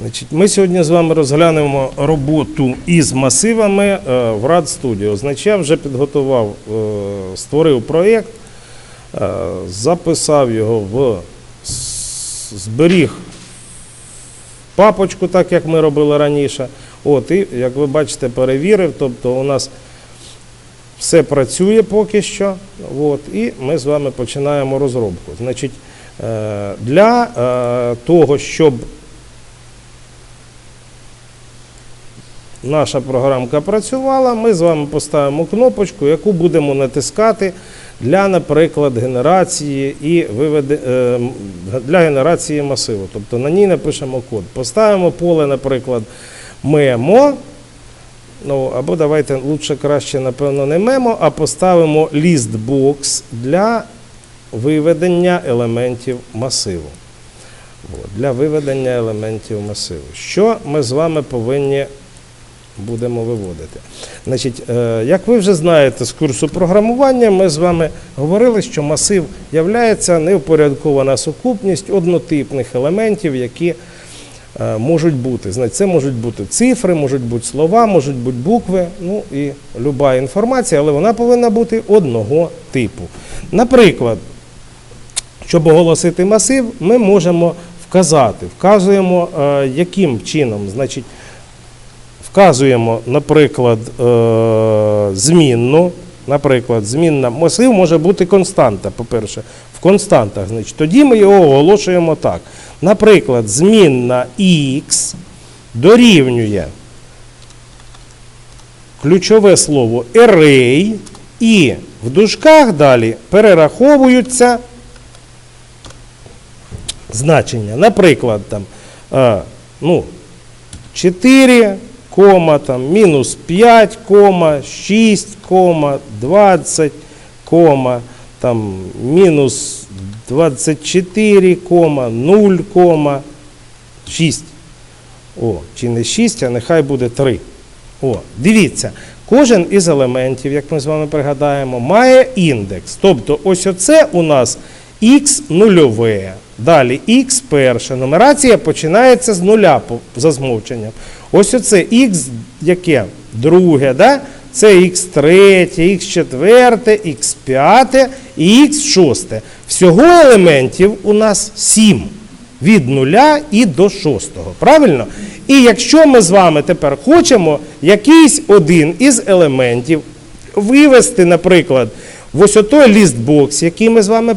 Значить, ми сьогодні з вами розглянемо роботу із масивами е, в RAD Studio. Значить, я вже підготував, е, створив проєкт, е, записав його в зберіг папочку, так як ми робили раніше. От, і, як ви бачите, перевірив. Тобто у нас все працює поки що. От, і ми з вами починаємо розробку. Значить, для того, щоб наша програмка працювала, ми з вами поставимо кнопочку, яку будемо натискати для, наприклад, генерації і виведе, е, для генерації масиву. Тобто на ній напишемо код. Поставимо поле, наприклад, мемо. Ну, або давайте лучше краще, напевно, не мемо, а поставимо лістбокс для виведення елементів масиву. Для виведення елементів масиву. Що ми з вами повинні будемо виводити? Значить, е, як ви вже знаєте з курсу програмування, ми з вами говорили, що масив являється неупорядкована сукупність однотипних елементів, які е, можуть бути. Значить, це можуть бути цифри, можуть бути слова, можуть бути букви, ну і люба інформація, але вона повинна бути одного типу. Наприклад, щоб оголосити масив, ми можемо вказати. Вказуємо, е, яким чином. Значить, вказуємо, наприклад, е, змінну. Наприклад, змінна масив може бути константа, по-перше, в константах. Значить, тоді ми його оголошуємо так. Наприклад, змінна x дорівнює ключове слово array і в дужках далі перераховуються значення. Наприклад, там, е, ну, 4, кома, там, мінус 5, кома, 6, кома, 20, кома, там, мінус 24, кома, 0, кома, 6. О, чи не 6, а нехай буде 3. О, дивіться, кожен із елементів, як ми з вами пригадаємо, має індекс. Тобто, ось оце у нас х нульове. Далі х перше. Нумерація починається з нуля за змовченням. Ось оце х яке? Друге, да? це х третє, х четверте, х п'яте і х шосте. Всього елементів у нас 7 від нуля і до шостого. Правильно? І якщо ми з вами тепер хочемо якийсь один із елементів вивести, наприклад, в ось отой лістбокс, який ми з вами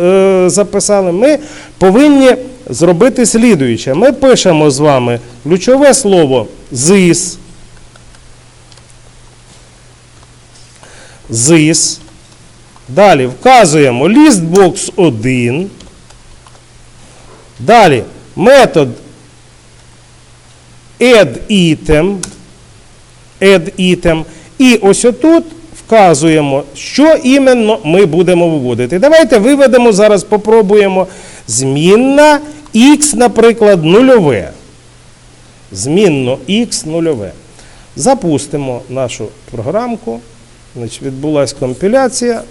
е, записали, ми повинні зробити слідуюче. Ми пишемо з вами ключове слово this, this. Далі вказуємо лістбокс 1. Далі метод add item, add item. І ось отут вказуємо, що іменно ми будемо виводити. Давайте виведемо зараз, попробуємо змінна x, наприклад, нульове. Змінно x нульове. Запустимо нашу програмку. Значить, відбулася компіляція.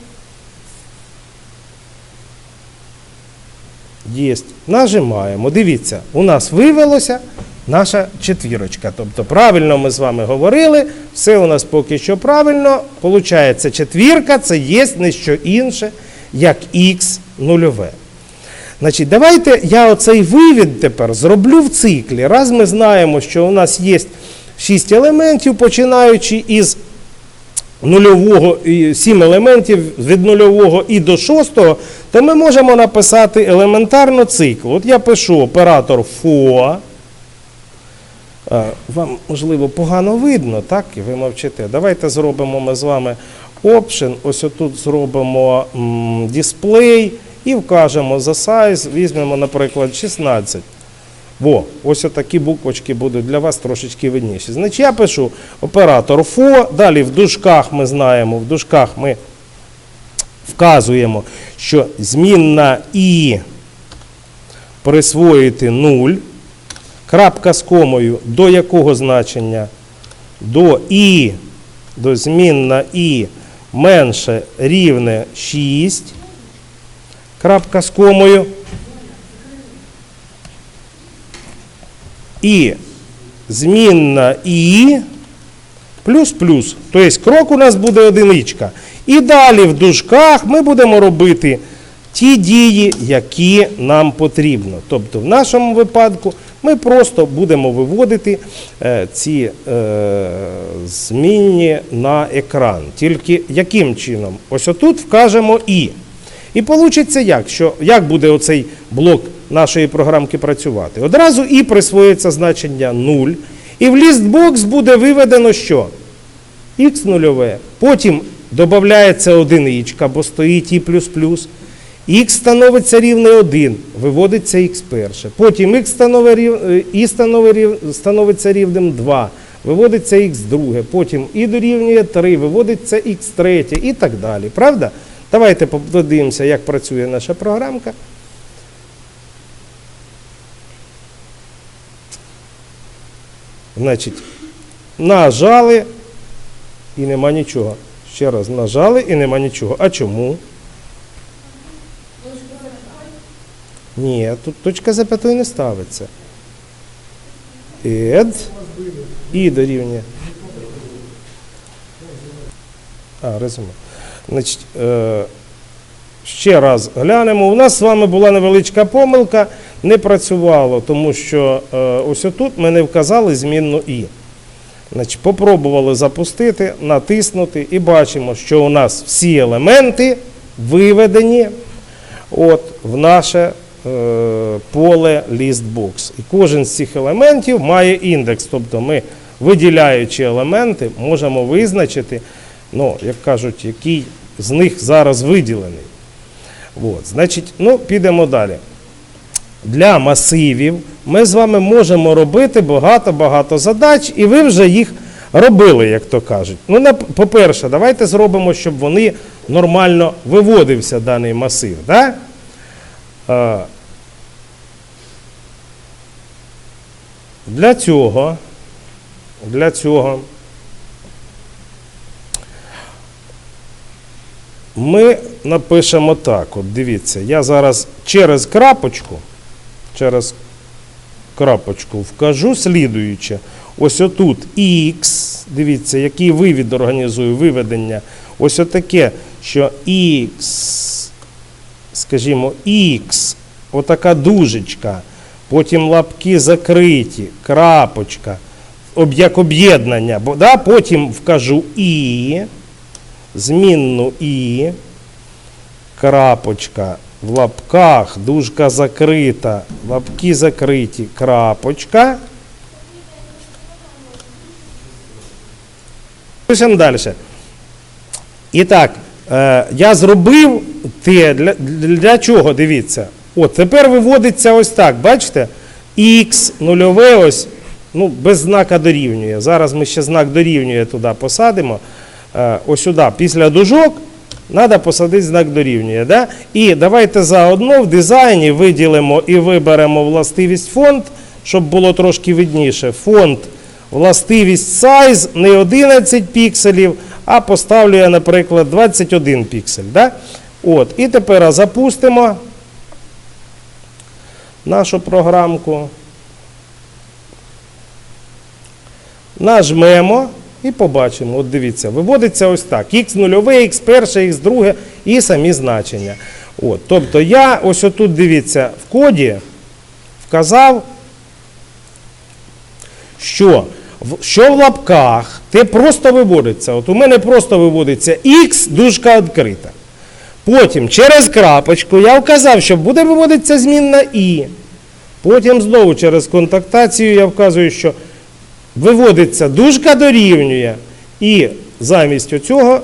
Єсть. Нажимаємо. Дивіться, у нас вивелося наша четвірочка. Тобто правильно ми з вами говорили, все у нас поки що правильно. Получається, четвірка це є не що інше, як х нульове. Значить, давайте я оцей вивід тепер зроблю в циклі. Раз ми знаємо, що у нас є 6 елементів, починаючи із нульового і 7 елементів від нульового і до шостого, то ми можемо написати елементарно цикл. От я пишу оператор FO. Е, Вам, можливо, погано видно, так? І ви мовчите. Давайте зробимо ми з вами option. Ось отут зробимо display і вкажемо за size, візьмемо, наприклад, 16. Во, ось такі буквочки будуть для вас трошечки видніші. Значить, я пишу оператор FO, далі в дужках ми знаємо, в дужках ми вказуємо, що змінна і присвоїти 0, крапка з комою до якого значення? До і, до змінна і менше рівне 6, крапка з комою. і змінна і плюс-плюс. Тобто крок у нас буде одиничка. І далі в дужках ми будемо робити ті дії, які нам потрібно. Тобто, в нашому випадку ми просто будемо виводити е, ці е, змінні на екран. Тільки яким чином? Ось отут вкажемо і. І вийде як? Що, як буде оцей блок нашої програмки працювати? Одразу і присвоїться значення 0. І в лістбокс буде виведено що? х нульове. Потім додається одиничка, бо стоїть і плюс плюс. Х становиться рівне 1, виводиться х перше. Потім х становиться рівнем 2, виводиться х друге. Потім і дорівнює 3, виводиться х третє і так далі. Правда? Давайте подивимося, як працює наша програмка. Значить, нажали і нема нічого. Ще раз нажали і нема нічого. А чому? Ні, тут точка запятої не ставиться. Ед і дорівнює. А, резюме. Значить, е, ще раз глянемо. У нас з вами була невеличка помилка, не працювало, тому що е, ось отут ми не вказали змінну І. Значить, попробували запустити, натиснути і бачимо, що у нас всі елементи виведені от, в наше е, поле listbox. І кожен з цих елементів має індекс. Тобто ми, виділяючи елементи, можемо визначити, ну, як кажуть, який з них зараз виділений. От, значить, ну, підемо далі. Для масивів ми з вами можемо робити багато-багато задач, і ви вже їх робили, як то кажуть. Ну, по-перше, давайте зробимо, щоб вони нормально виводився даний масив. Да? Для цього, для цього ми напишемо так. От дивіться, я зараз через крапочку, через крапочку вкажу слідуюче. Ось отут X, дивіться, який вивід організує виведення. Ось отаке, що X, скажімо, X, отака дужечка, потім лапки закриті, крапочка, як об'єднання. Да, потім вкажу І, змінну І, крапочка, в лапках, дужка закрита, лапки закриті, крапочка. Пишемо далі. І так, е, я зробив те, для, для чого, дивіться. От, тепер виводиться ось так, бачите? Х нульове ось, ну, без знака дорівнює. Зараз ми ще знак дорівнює туди посадимо. Е, ось сюди, після дужок, треба посадити знак дорівнює. Да? І давайте заодно в дизайні виділимо і виберемо властивість фонд, щоб було трошки видніше. Фонд, властивість size не 11 пікселів, а поставлю я, наприклад, 21 піксель. Да? От, і тепер запустимо нашу програмку. Нажмемо і побачимо. От дивіться, виводиться ось так. Х нульове, х перше, х друге і самі значення. От, тобто я ось отут дивіться в коді вказав, що що в лапках те просто виводиться. От у мене просто виводиться х дужка відкрита. Потім через крапочку я вказав, що буде виводитися змінна і. Потім знову через контактацію я вказую, що виводиться дужка дорівнює. І замість цього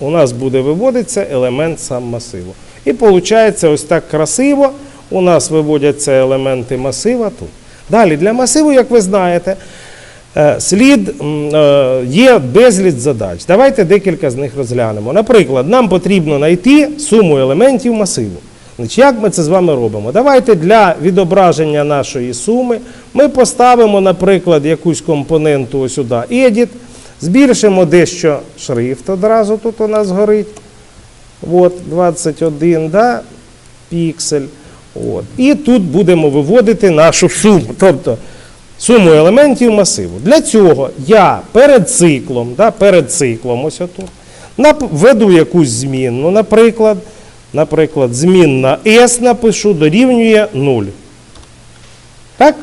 у нас буде виводитися елемент сам масиву. І виходить ось так красиво. У нас виводяться елементи масива тут. Далі для масиву, як ви знаєте, е, слід е, є безліч задач. Давайте декілька з них розглянемо. Наприклад, нам потрібно знайти суму елементів масиву. Значить, як ми це з вами робимо? Давайте для відображення нашої суми ми поставимо, наприклад, якусь компоненту ось сюди Edit, збільшимо дещо шрифт одразу тут у нас горить. От, 21 да, піксель. От. І тут будемо виводити нашу суму. Тобто Суму елементів масиву. Для цього я перед циклом, да, перед циклом ось отут, введу якусь змінну, наприклад, наприклад, змінна S напишу дорівнює 0. Так?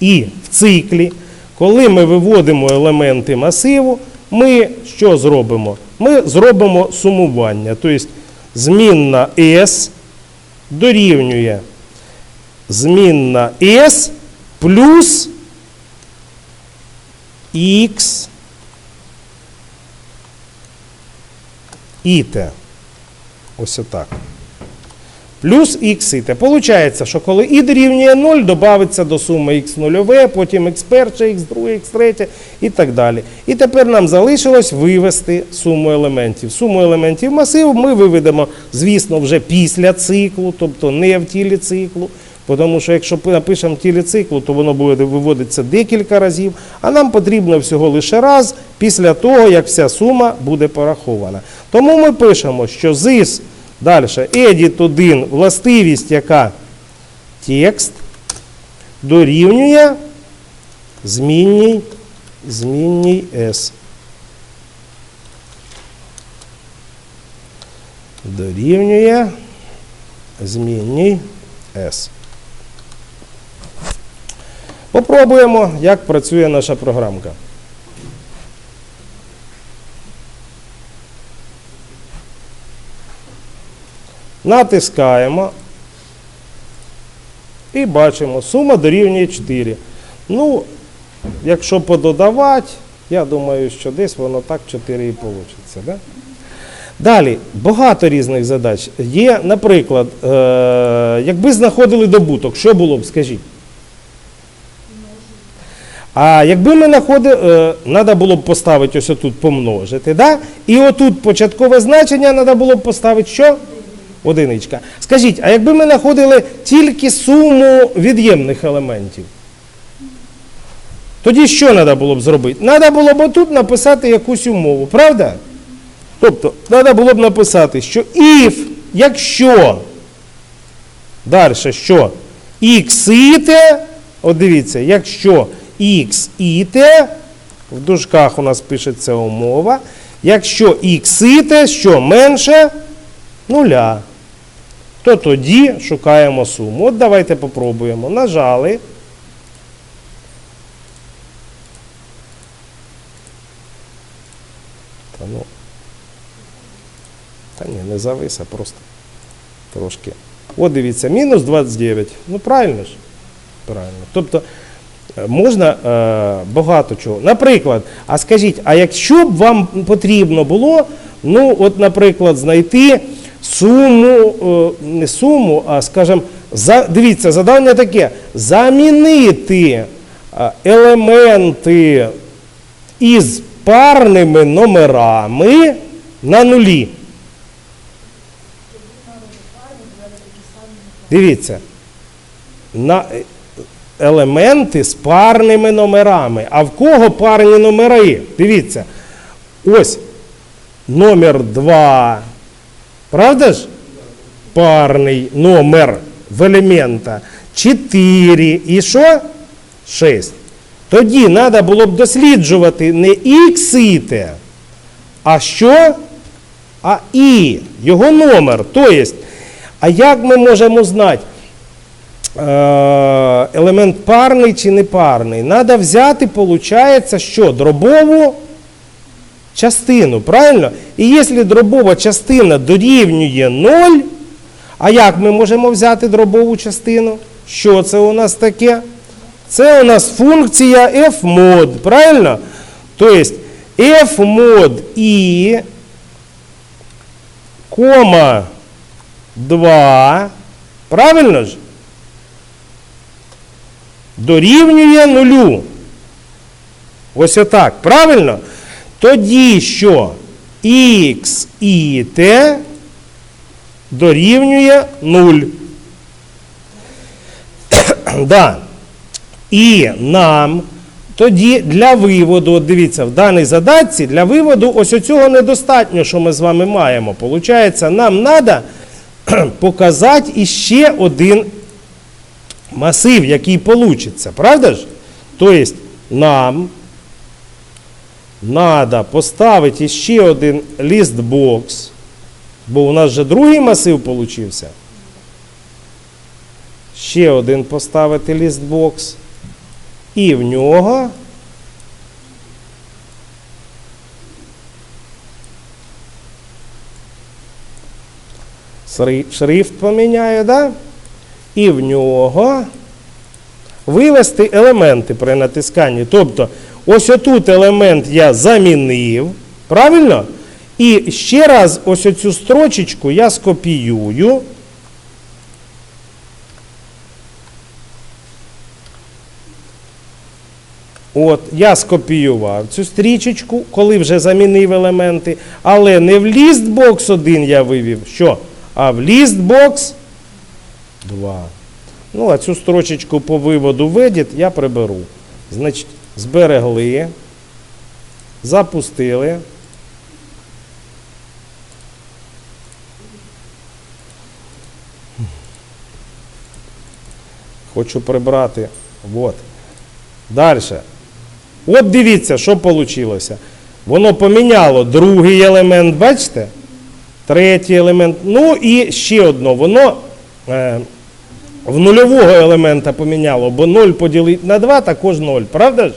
І в циклі, коли ми виводимо елементи масиву, ми що зробимо? Ми зробимо сумування. Тобто змінна S дорівнює змінна S плюс X і T. Ось отак. Плюс х і те. Получається, що коли і дорівнює 0, додається до суми х нульове, потім х перше, х друге, х третє і так далі. І тепер нам залишилось вивести суму елементів. Суму елементів масиву ми виведемо, звісно, вже після циклу, тобто не в тілі циклу. Тому що якщо напишемо тілі циклу, то воно буде виводитися декілька разів, а нам потрібно всього лише раз після того, як вся сума буде порахована. Тому ми пишемо, що зис Далі. Edit 1 властивість, яка текст дорівнює змінній, змінній S. Дорівнює змінній S. Попробуємо, як працює наша програмка. Натискаємо і бачимо, сума дорівнює 4. Ну, якщо пододавати, я думаю, що десь воно так 4 і вийде. Да? Далі, багато різних задач. Є, наприклад, е- якби знаходили добуток, що було б, скажіть? А якби ми знаходили, треба було б поставити ось тут помножити, да? і отут початкове значення треба було б поставити що? Одиничка. Скажіть, а якби ми знаходили тільки суму від'ємних елементів? Тоді що треба було б зробити? Треба було б тут написати якусь умову, правда? Тобто, треба було б написати, що if, якщо, далі що? X і от дивіться, якщо x і t, в дужках у нас пишеться умова, якщо x і t, що менше нуля, то тоді шукаємо суму. От давайте попробуємо. Нажали. Та ну. Та ні, не завис, а просто трошки. От дивіться, мінус 29. Ну правильно ж? Правильно. Тобто можна е, багато чого. Наприклад, а скажіть, а якщо б вам потрібно було, ну, от, наприклад, знайти суму, е, не суму, а скажімо, за, дивіться, завдання таке: замінити е, елементи із парними номерами на нулі. Дивіться, на е, елементи з парними номерами. А в кого парні номери? Дивіться. Ось номер 2. Правда ж? Парний номер в елемента 4 і що? 6. Тоді треба було б досліджувати не X і T, а що? А І, його номер. Тобто, а як ми можемо знати, елемент парний чи не парний? Треба взяти, виходить, що? Дробову частину, правильно? І якщо дробова частина дорівнює 0, а як ми можемо взяти дробову частину? Що це у нас таке? Це у нас функція f mod, правильно? Тобто f mod і кома 2, правильно ж? Дорівнює нулю. Ось отак, правильно? Тоді що x і t дорівнює 0. да. І нам тоді для виводу, от дивіться, в даній задачці для виводу ось цього недостатньо, що ми з вами маємо. Получається, нам треба показати іще один масив, який получиться. Правда ж? Тобто нам треба поставити ще один лістбокс, бо у нас вже другий масив получився. Ще один поставити лістбокс. І в нього шрифт поміняю, да? І в нього вивести елементи при натисканні. Тобто, ось отут елемент я замінив, правильно? І ще раз ось оцю строчечку я скопіюю. От, я скопіював цю стрічечку, коли вже замінив елементи, але не в лістбокс 1 я вивів, що? А в лістбокс 2. Ну, а цю строчечку по виводу ведіт я приберу. Значить, зберегли, запустили. Хочу прибрати. Вот. Далі. От дивіться, що вийшло. Воно поміняло другий елемент, бачите? Третій елемент. Ну і ще одно. Воно в нульового елемента поміняло, бо 0 поділити на 2 також 0. Правда ж?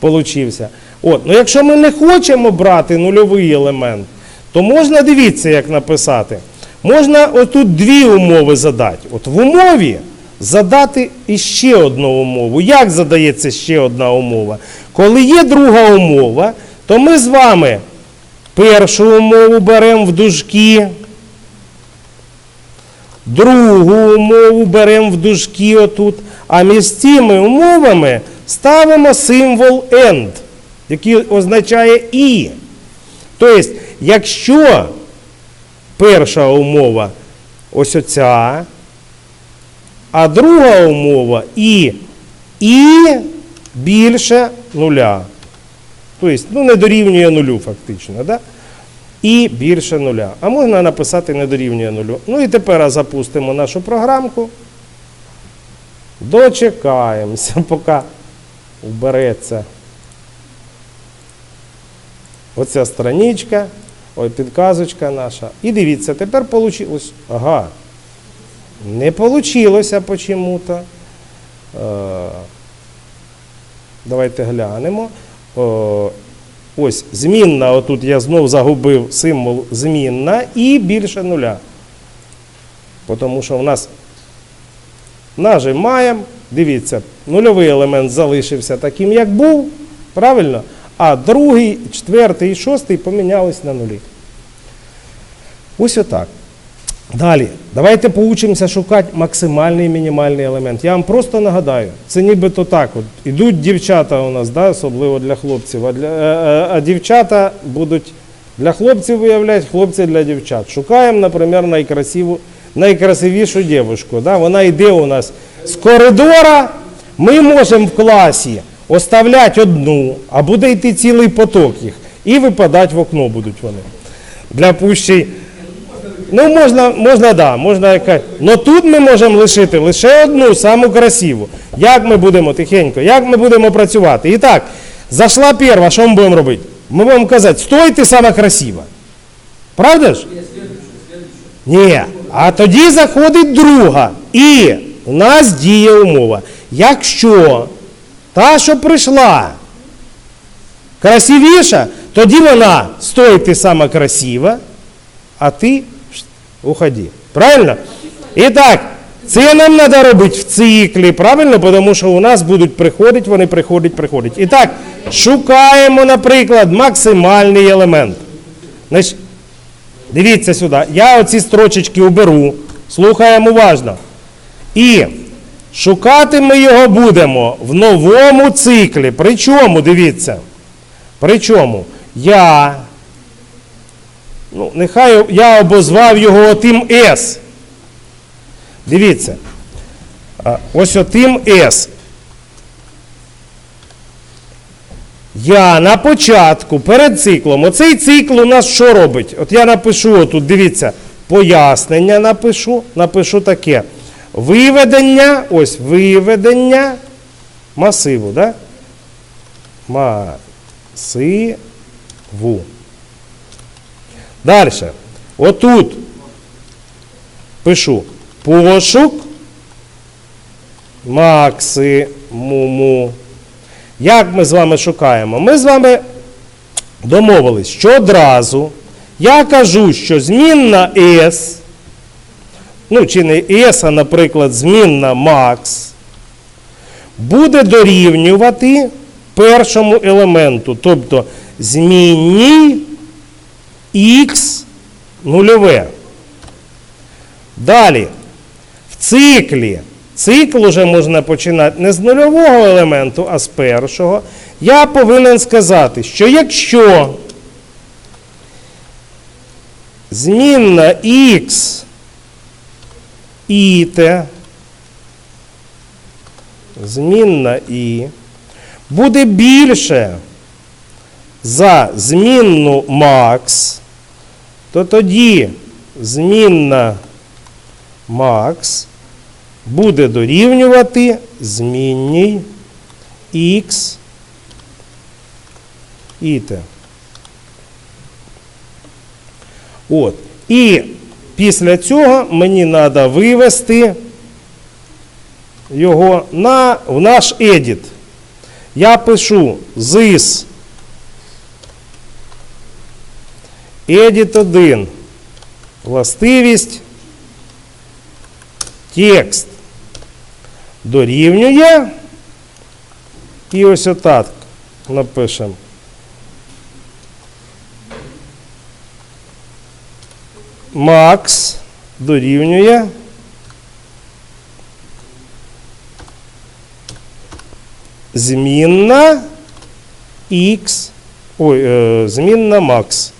Получився. От. Ну якщо ми не хочемо брати нульовий елемент, то можна дивіться, як написати. Можна отут дві умови задати. От в умові задати іще одну умову. Як задається ще одна умова? Коли є друга умова, то ми з вами першу умову беремо в дужки, другу умову беремо в дужки отут, а між цими умовами ставимо символ AND, який означає і. Тобто, якщо перша умова ось оця, а друга умова і, і більше нуля. Тобто, ну, не дорівнює нулю фактично. Да? І більше нуля. А можна написати не дорівнює нулю. Ну і тепер запустимо нашу програмку. Дочекаємося, поки вбереться оця страничка, ой, підказочка наша. І дивіться, тепер вийшло. Ага. Не получилося почему-то. Е, Давайте глянемо. Ось змінна, отут я знов загубив символ змінна і більше нуля. Тому що в нас нажимаємо, дивіться, нульовий елемент залишився таким, як був, правильно? А другий, четвертий і шостий помінялись на нулі. Ось отак. Далі, давайте поучимося шукати максимальний і мінімальний елемент. Я вам просто нагадаю, це нібито так. От, ідуть дівчата у нас, да, особливо для хлопців, а, для, е, е, а дівчата будуть для хлопців виявляють, хлопці для дівчат. Шукаємо, наприклад, найкрасиву, найкрасивішу дівчинку. Да? Вона йде у нас з коридора, ми можемо в класі оставляти одну, а буде йти цілий поток їх. І випадати в окно будуть вони. Для пущій. Ну, можна, можна, да, можна яка. Но тут ми можемо лишити лише одну, саму красиву. Як ми будемо тихенько, як ми будемо працювати? І так, зайшла перша, що ми будемо робити? Ми будемо казати, стой, ти сама красива. Правда ж? Ні. А тоді заходить друга. І у нас діє умова. Якщо та, що прийшла, красивіша, тоді вона стой, ти сама красива, а ти уходи. Правильно? І так, це нам треба робити в циклі, правильно? Тому що у нас будуть приходити, вони приходять, приходять. І так, шукаємо, наприклад, максимальний елемент. Значить, дивіться сюди. Я оці строчечки уберу. Слухаємо уважно. І шукати ми його будемо в новому циклі. Причому, дивіться. Причому я Ну, нехай я обозвав його отим С. Дивіться. Ось отим С. Я на початку перед циклом. Оцей цикл у нас що робить? От я напишу отут, дивіться, пояснення напишу, напишу таке. Виведення, ось виведення масиву, да? Масиву. Далі. Отут пишу пошук максимуму. Як ми з вами шукаємо? Ми з вами домовились, що одразу я кажу, що змінна S, ну чи не S, а, наприклад, змінна max, буде дорівнювати першому елементу, тобто змінній x нульове. Далі, в циклі, цикл вже можна починати не з нульового елементу, а з першого. Я повинен сказати, що якщо змінна x і t, змінна і буде більше за змінну max, то тоді змінна max буде дорівнювати змінній x і t. От. І після цього мені треба вивести його на, в наш edit. Я пишу this edit 1. Властивість текст дорівнює. І ось отак напишемо. Макс дорівнює. Змінна X. Ой, е, змінна Макс.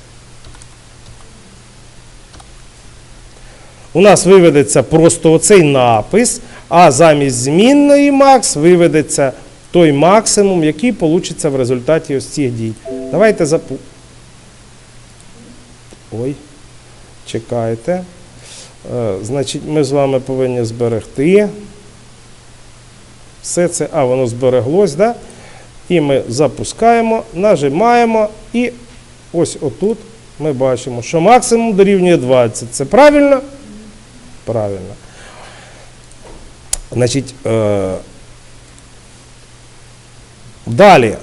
У нас виведеться просто оцей напис, а замість змінної Макс виведеться той максимум, який получиться в результаті ось цих дій. Давайте запу. Ой. Чекайте. Е, Значить, ми з вами повинні зберегти. Все це, а, воно збереглось, да? І ми запускаємо, нажимаємо, і ось отут ми бачимо, що максимум дорівнює 20. Це правильно? Правильно. Значить, е, далі.